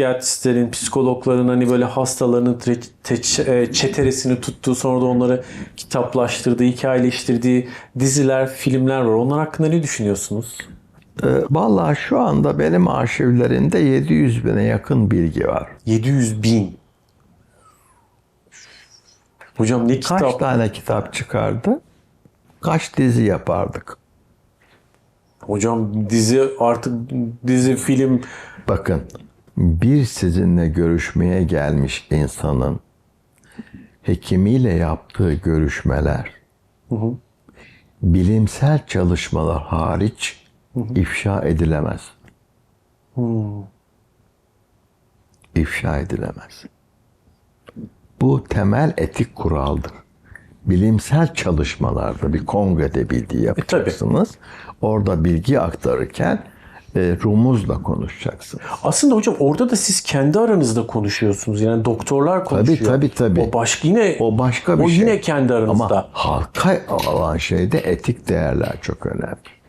psikiyatristlerin, psikologların hani böyle hastalarının e, çeteresini tuttuğu sonra da onları kitaplaştırdığı, hikayeleştirdiği diziler, filmler var. Onlar hakkında ne düşünüyorsunuz? Ee, Vallahi şu anda benim arşivlerimde 700 bine yakın bilgi var. 700 bin. Hocam ne Kaç kitap? tane kitap çıkardı? Kaç dizi yapardık? Hocam dizi artık dizi, film Bakın bir sizinle görüşmeye gelmiş insanın hekimiyle yaptığı görüşmeler bilimsel çalışmalar hariç ifşa edilemez. İfşa edilemez. Bu temel etik kuraldır. Bilimsel çalışmalarda bir kongrede bilgi yapacaksınız. Orada bilgi aktarırken e, rumuzla konuşacaksınız. Aslında hocam orada da siz kendi aranızda konuşuyorsunuz. Yani doktorlar konuşuyor. tabii, tabii. O başka yine O başka bir o şey. yine kendi aranızda. Ama halka olan şeyde etik değerler çok önemli.